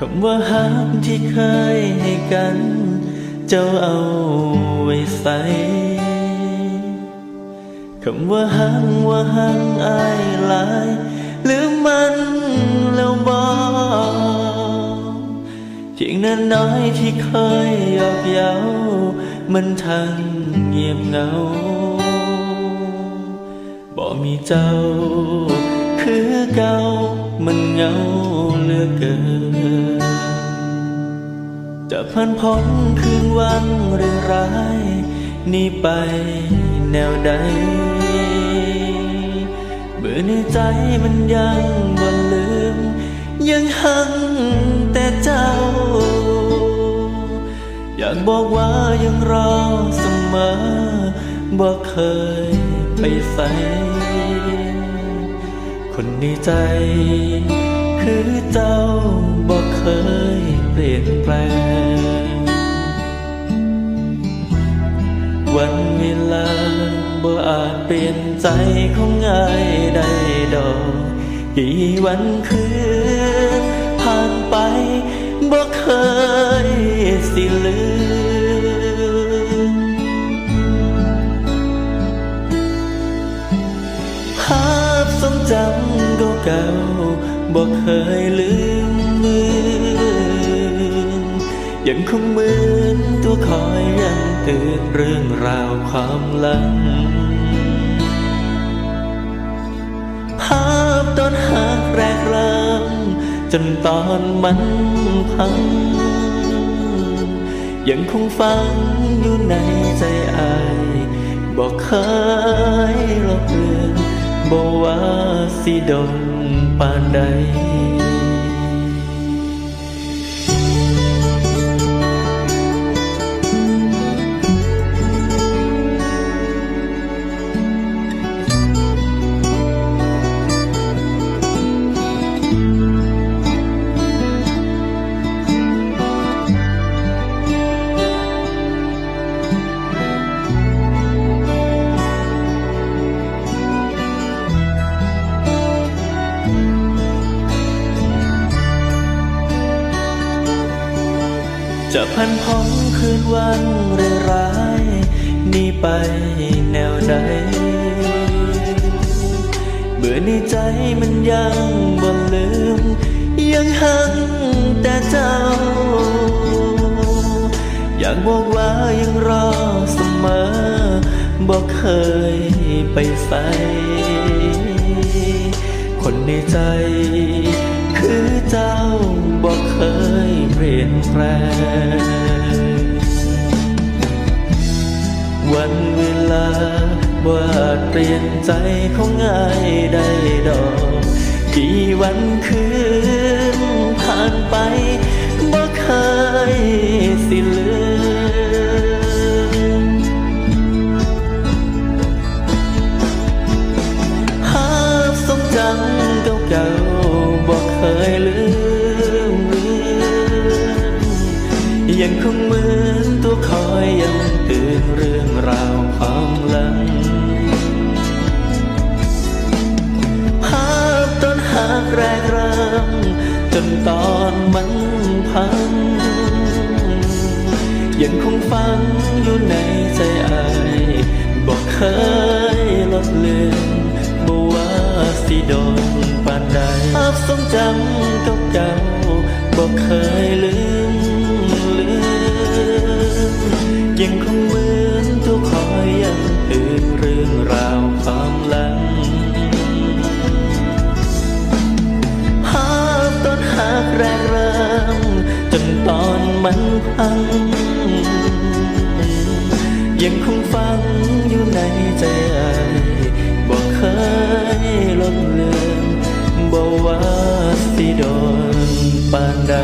คำว่าฮักที่เคยให้กัน เจ้าเอาไว้ใส่คำว่าหังว่าหังอายหลายหรือมันแล้วบอกเพียงนั้นน้อยที่เคยยอกเย้ามันทันเงียบเงาบ่มีเจ้า คือเก่ามันเงาเหลือเกิน จะพันพ้นคืนวันเรื่องร้าย นี่ไปแนวใด เบื่อในใจมันยังบ่ลืม ยังหังแต่เจ้า อยากบอกว่ายังรอเสมอบ่เคยไปใส่คนในใจ คือเจ้าบ่เคย เปลี่ยนแปลง วันเวลาบ่อาจเปลี่ยนใจของง่ายได้ดอก กี่วันคืนผ่านไปบ่เคยสิลืมภาพทรงจำเก่าบอกเคยลืมมือ ยังคงเหมือนตัวคอยยังเตือนเรื่องราวความหลัง ภาพตอนหากแรกเริ่มจนตอนมันพัง ยังคงฟังอยู่ในใจอายบอกเคยลบเลือนบอกว่าสิดนปานใด จะพันพ้องคืนวันเร่ร้ายนี่ไปแนวใดเบื่อในใจมันยังบ่ลืม ยังหังแต่เจ้า อยากบอกว่ายังรอเสมอบอกเคยไปใส่คนในใจคือเจ้า เคยเปลี่ยนแปลง วันเวลาว่าเปลี่ยนใจของง่ายได้ดอก กี่วันคืนผ่านไป แรกเริ่มจนตอนมันพัง ยังคงฟังอยู่ในใจอายบอกเคยลบเลือนบอว่าสิโดนปานใดภาพทรงจำเก่าๆบอกเคยลืันพัง ยังคงฟังอยู่ในใจไอบอกเคยลดเลือนบอกว่าสิโดนปานใด